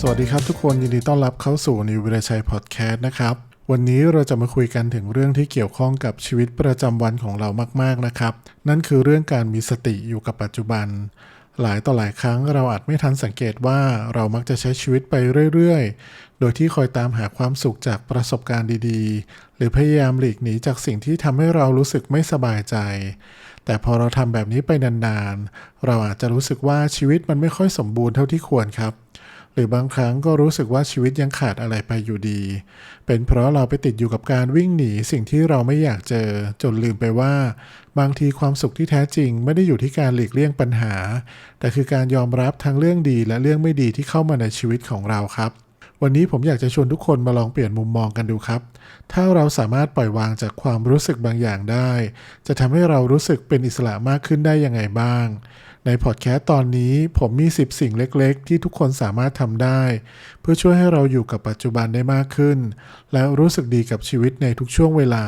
สวัสดีครับทุกคนยินดีต้อนรับเข้าสู่นิววิรชัยพอดแคสต์นะครับ วันนี้เราจะมาคุยกันถึงเรื่องที่เกี่ยวข้องกับชีวิตประจำวันของเรามากๆนะครับ นั่นคือเรื่องการมีสติอยู่กับปัจจุบัน หลายต่อหลายครั้งเราอาจไม่ทันสังเกตว่าเรามักจะใช้ชีวิตไปเรื่อยๆ โดยที่คอยตามหาความสุขจากประสบการณ์ดีๆ หรือพยายามหลีกหนีจากสิ่งที่ทำให้เรารู้สึกไม่สบายใจแต่พอเราทำแบบนี้ไปนานๆ เราอาจจะรู้สึกว่าชีวิตมันไม่ค่อยสมบูรณ์เท่าที่ควรครับ หรือบางครั้งก็รู้สึกว่าชีวิตยังขาดอะไรไปอยู่ดี เป็นเพราะเราไปติดอยู่กับการวิ่งหนีสิ่งที่เราไม่อยากเจอ จนลืมไปว่า บางทีความสุขที่แท้จริง ไม่ได้อยู่ที่การหลีกเลี่ยงปัญหา แต่คือการยอมรับทั้งเรื่องดีและเรื่องไม่ดีที่เข้ามาในชีวิตของเราครับวันนี้ผมอยากจะชวนทุกคนมาลองเปลี่ยนมุมมองกันดูครับ ถ้าเราสามารถปล่อยวางจากความรู้สึกบางอย่างได้ จะทำให้เรารู้สึกเป็นอิสระมากขึ้นได้ยังไงบ้าง ในพอดแคสต์ตอนนี้ผมมี 10 สิ่งเล็กๆ ที่ทุกคนสามารถทำได้ เพื่อช่วยให้เราอยู่กับปัจจุบันได้มากขึ้น และรู้สึกดีกับชีวิตในทุกช่วงเวลา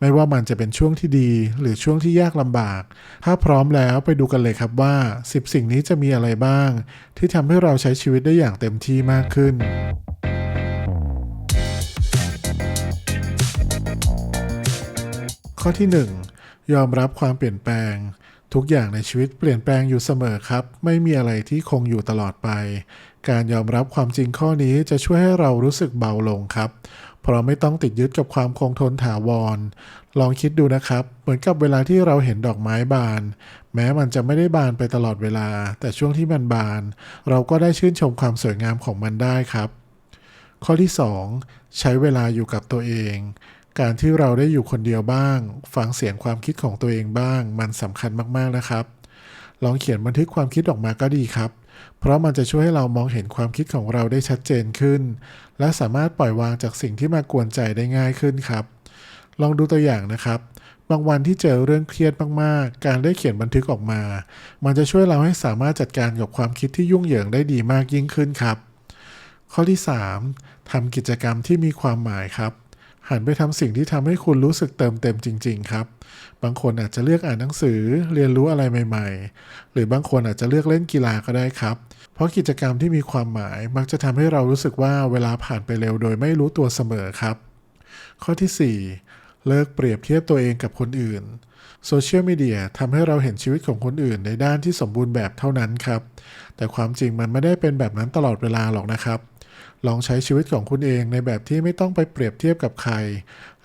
ไม่ว่ามันจะเป็นช่วงที่ดีหรือช่วงที่ยากลำบาก ถ้าพร้อมแล้วไปดูกันเลยครับว่า 10 สิ่งนี้จะมีอะไรบ้าง ที่ทำให้เราใช้ชีวิตได้อย่างเต็มที่มากขึ้นข้อที่ 1 ยอมรับความเปลี่ยนแปลง ทุกอย่างในชีวิตเปลี่ยนแปลงอยู่เสมอครับ ไม่มีอะไรที่คงอยู่ตลอดไป การยอมรับความจริงข้อนี้จะช่วยให้เรารู้สึกเบาลงครับ เพราะไม่ต้องติดยึดกับความคงทนถาวร ลองคิดดูนะครับ เหมือนกับเวลาที่เราเห็นดอกไม้บาน แม้มันจะไม่ได้บานไปตลอดเวลา แต่ช่วงที่มันบาน เราก็ได้ชื่นชมความสวยงามของมันได้ครับ ข้อที่ 2 ใช้เวลาอยู่กับตัวเอง การที่เราได้อยู่คนเดียวบ้าง ฟังเสียงความคิดของตัวเองบ้าง มันสำคัญมากๆนะครับ ลองเขียนบันทึกความคิดออกมาก็ดีครับ เพราะมันจะช่วยให้เรามองเห็นความคิดของเราได้ชัดเจนขึ้น และสามารถปล่อยวางจากสิ่งที่มากวนใจได้ง่ายขึ้นครับ ลองดูตัวอย่างนะครับ บางวันที่เจอเรื่องเครียดมากๆ การได้เขียนบันทึกออกมา มันจะช่วยเราให้สามารถจัดการกับความคิดที่ยุ่งเหยิงได้ดีมากยิ่งขึ้นครับ ข้อที่ 3ทำกิจกรรมที่มีความหมายครับ หันไปทำสิ่งที่ทำให้คุณรู้สึกเติมเต็มจริง ๆ ครับ บางคนอาจจะเลือกอ่านหนังสือเรียนรู้อะไรใหม่ ๆ หรือบางคนอาจจะเลือกเล่นกีฬาก็ได้ครับ เพราะกิจกรรมที่มีความหมายมักจะทำให้เรารู้สึกว่าเวลาผ่านไปเร็วโดยไม่รู้ตัวเสมอครับ ข้อที่ 4 เลิกเปรียบเทียบตัวเองกับคนอื่นโซเชียลมีเดียทำให้เราเห็นชีวิตของคนอื่นในด้านที่สมบูรณ์แบบเท่านั้นครับ แต่ความจริงมันไม่ได้เป็นแบบนั้นตลอดเวลาหรอกนะครับ ลองใช้ชีวิตของคุณเองในแบบที่ไม่ต้องไปเปรียบเทียบกับใคร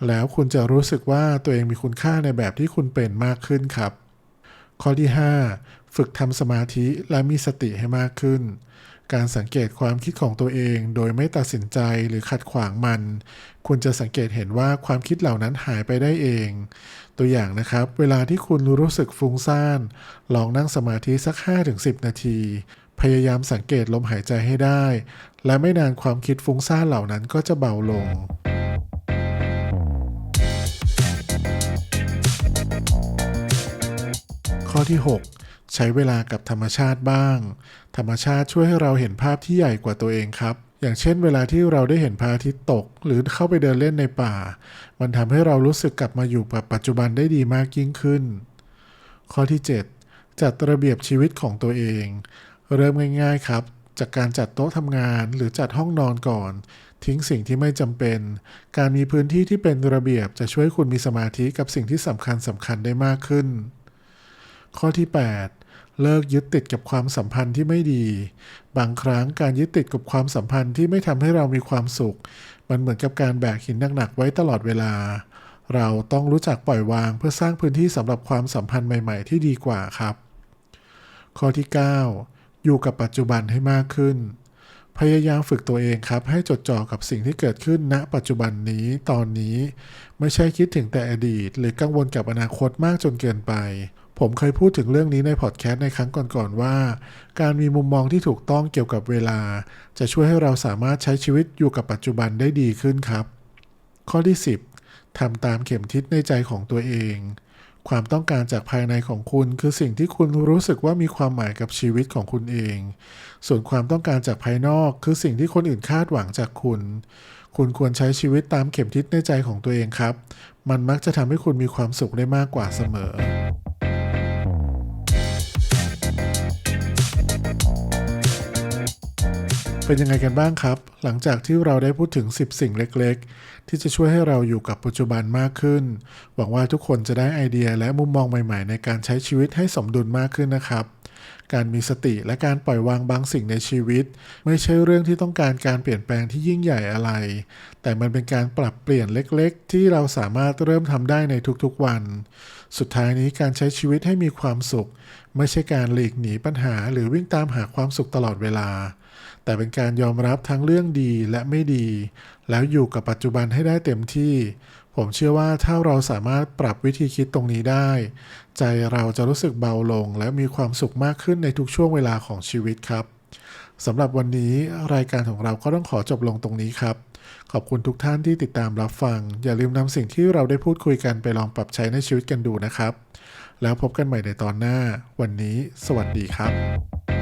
แล้วคุณจะรู้สึกว่าตัวเองมีคุณค่าในแบบที่คุณเป็นมากขึ้นครับ ข้อที่ 5 ฝึกทำสมาธิและมีสติให้มากขึ้น การสังเกตความคิดของตัวเองโดยไม่ตัดสินใจหรือขัดขวางมัน คุณจะสังเกตเห็นว่าความคิดเหล่านั้นหายไปได้เอง ตัวอย่างนะครับ เวลาที่คุณรู้สึกฟุ้งซ่าน ลองนั่งสมาธิสัก 5-10 นาที พยายามสังเกตลมหายใจให้ได้ และไม่นานความคิดฟุ้งซ่านเหล่านั้นก็จะเบาลง ข้อที่ 6 ใช้เวลากับธรรมชาติบ้าง ธรรมชาติช่วยให้เราเห็นภาพที่ใหญ่กว่าตัวเองครับ อย่างเช่น เวลาที่เราได้เห็นพระอาทิตย์ตก หรือเข้าไปเดินเล่นในป่า มันทำให้เรารู้สึกกลับมาอยู่กับปัจจุบันได้ดีมากยิ่งขึ้น ข้อที่ 7 จัดระเบียบชีวิตของตัวเอง เริ่มง่ายๆครับ จากการจัดโต๊ะทำงานหรือจัดห้องนอนก่อน ทิ้งสิ่งที่ไม่จำเป็น การมีพื้นที่ที่เป็นระเบียบจะช่วยคุณมีสมาธิกับสิ่งที่สำคัญสำคัญได้มากขึ้น ข้อที่ 8 เลิกยึดติดกับความสัมพันธ์ที่ไม่ดี บางครั้งการยึดติดกับความสัมพันธ์ที่ไม่ทำให้เรามีความสุข มันเหมือนกับการแบกหินหนักๆไว้ตลอดเวลา เราต้องรู้จักปล่อยวางเพื่อสร้างพื้นที่สำหรับความสัมพันธ์ใหม่ ๆ ที่ดีกว่าครับ ข้อที่ 9 อยู่กับปัจจุบันให้มากขึ้น พยายามฝึกตัวเองครับ ให้จดจ่อกับสิ่งที่เกิดขึ้นณ ปัจจุบันนี้ตอนนี้ ไม่ใช่คิดถึงแต่อดีต หรือกังวลกับอนาคตมากจนเกินไป ผมเคยพูดถึงเรื่องนี้ในพอดแคสต์ในครั้งก่อนๆว่า การมีมุมมองที่ถูกต้องเกี่ยวกับเวลา จะช่วยให้เราสามารถใช้ชีวิตอยู่กับปัจจุบันได้ดีขึ้นครับ ข้อที่ 10ทำตามเข็มทิศในใจของตัวเอง ความต้องการจากภายในของคุณคือสิ่งที่คุณรู้สึกว่ามีความหมายกับชีวิตของคุณเอง ส่วนความต้องการจากภายนอกคือสิ่งที่คนอื่นคาดหวังจากคุณ คุณควรใช้ชีวิตตามเข็มทิศในใจของตัวเองครับ มันมักจะทำให้คุณมีความสุขได้มากกว่าเสมอ เป็นยังไงกันบ้างครับ หลังจากที่เราได้พูดถึง 10 สิ่งเล็กๆ ที่จะช่วยให้เราอยู่กับปัจจุบันมากขึ้น หวังว่าทุกคนจะได้ไอเดียและมุมมองใหม่ๆ ในการใช้ชีวิตให้สมดุลมากขึ้นนะครับ การมีสติและการปล่อยวางบางสิ่งในชีวิต ไม่ใช่เรื่องที่ต้องการการเปลี่ยนแปลงที่ยิ่งใหญ่อะไร แต่มันเป็นการปรับเปลี่ยนเล็กๆ ที่เราสามารถเริ่มทำได้ในทุกๆวัน สุดท้ายนี้การใช้ชีวิตให้มีความสุข ไม่ใช่การหลีกหนีปัญหา หรือวิ่งตามหาความสุขตลอดเวลา แต่เป็นการยอมรับทั้งเรื่องดีและไม่ดี แล้วอยู่กับปัจจุบันให้ได้เต็มที่ ผมเชื่อว่าถ้าเราสามารถปรับวิธีคิดตรงนี้ได้ ใจเราจะรู้สึกเบาลง และมีความสุขมากขึ้นในทุกช่วงเวลาของชีวิตครับสำหรับวันนี้รายการของเราก็ต้องขอจบลงตรงนี้ครับ ขอบคุณทุกท่านที่ติดตามรับฟัง อย่าลืมนำสิ่งที่เราได้พูดคุยกันไปลองปรับใช้ในชีวิตกันดูนะครับ แล้วพบกันใหม่ในตอนหน้า วันนี้ สวัสดีครับ